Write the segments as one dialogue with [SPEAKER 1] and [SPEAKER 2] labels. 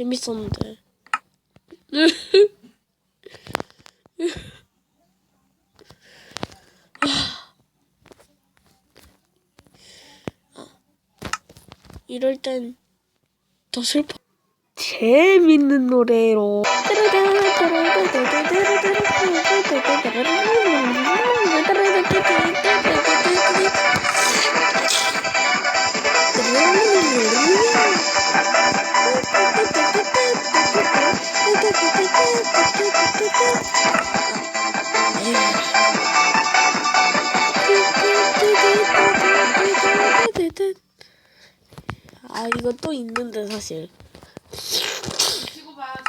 [SPEAKER 1] 재밌었는데. 이럴 땐 더 슬퍼. 재밌는 노래로. 아 이거 또 있는데 사실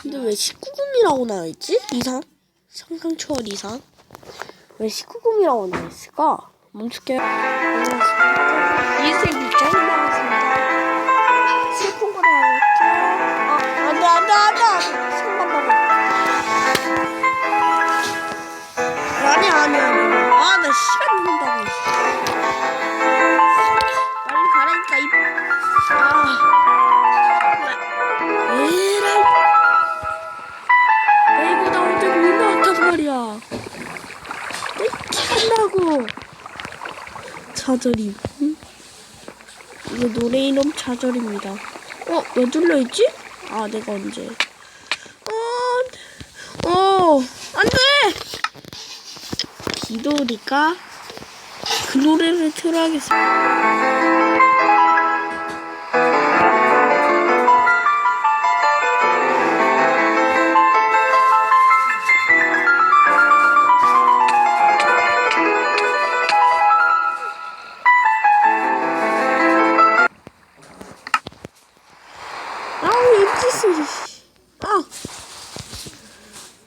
[SPEAKER 1] 근데 왜 19금이라고 나와있지? 이상? 상상초월 이상? 왜 19금이라고 나와있을까? 멈출게요 인생 밑장 나왔습니다 시간 있는다고 빨리 가라니까 이 아. 에라이. 나 이거 나올 때못 나왔단 말이야. 캔다고. 좌절임. 응? 이거 노래 이름 좌절입니다. 어, 왜 눌러있지? 아, 내가 언제. 어, 어, 안 돼! 오니까 그 노래를 입지스 아!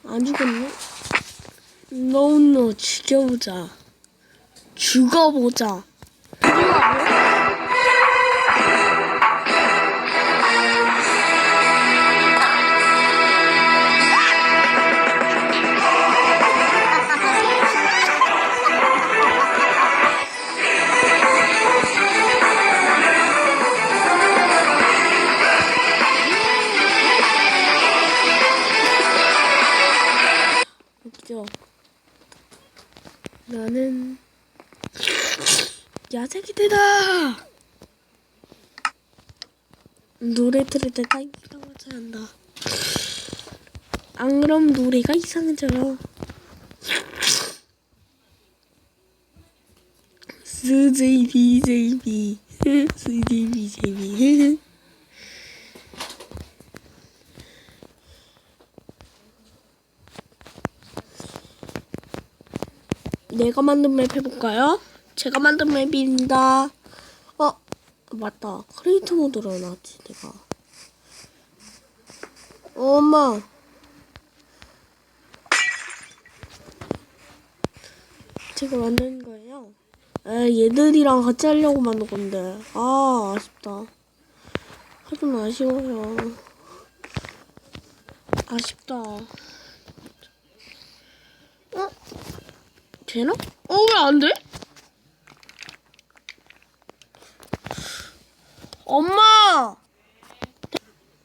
[SPEAKER 1] 안 죽었네? 노노 죽여보자. 죽어보자. 웃겨 나는 야생이되다. 노래 들을 때가 이상하지 않나 안 그럼 노래가 이상해져요. 스제이비 제이비. 스제이비 제이비 내가 만든 맵 해볼까요? 제가 만든 맵입니다. 어, 맞다. 크리에이트 모드로 나왔지, 내가. 어, 엄마. 제가 만든 거예요. 에, 얘들이랑 같이 하려고 만든 건데. 아, 아쉽다. 하좀 아쉬워요. 아쉽다. 되나? 어, 왜 안 돼? 엄마!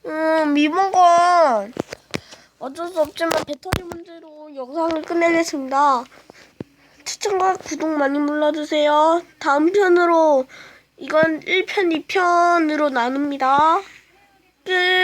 [SPEAKER 1] 음, 미본건 어쩔 수 없지만 배터리 문제로 영상을 끝내겠습니다. 추천과 구독 많이 눌러주세요. 다음 편으로 이건 1편, 2편으로 나눕니다. 끝!